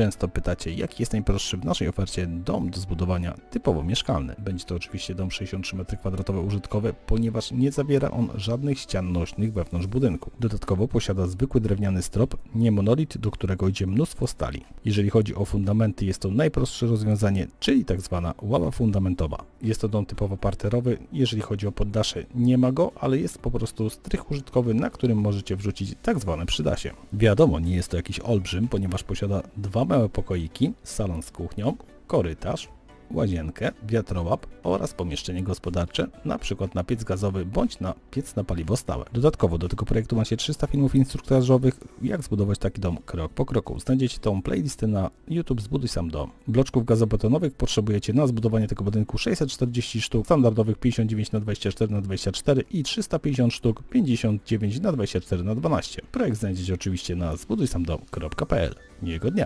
Często pytacie, jaki jest najprostszy w naszej ofercie dom do zbudowania typowo mieszkalny. Będzie to oczywiście dom 63 m2 użytkowy, ponieważ nie zawiera on żadnych ścian nośnych wewnątrz budynku. Dodatkowo posiada zwykły drewniany strop, nie monolit, do którego idzie mnóstwo stali. Jeżeli chodzi o fundamenty, jest to najprostsze rozwiązanie, czyli tak zwana ława fundamentowa. Jest to dom typowo parterowy, jeżeli chodzi o poddasze nie ma go, ale jest po prostu strych użytkowy, na którym możecie wrzucić tak zwane przydasie. Wiadomo, nie jest to jakiś olbrzym, ponieważ posiada dwa małe pokoiki, salon z kuchnią, korytarz, łazienkę, wiatrołap oraz pomieszczenie gospodarcze, przykład na piec gazowy bądź na piec na paliwo stałe. Dodatkowo do tego projektu macie 300 filmów instruktażowych, jak zbudować taki dom krok po kroku. Znajdziecie tą playlistę na YouTube Zbuduj Sam Dom. Bloczków gazobetonowych potrzebujecie na zbudowanie tego budynku 640 sztuk, standardowych 59 na 24 na 24 i 350 sztuk 59 na 24 na 12. Projekt znajdziecie oczywiście na zbudujsamdom.pl. Miłego dnia!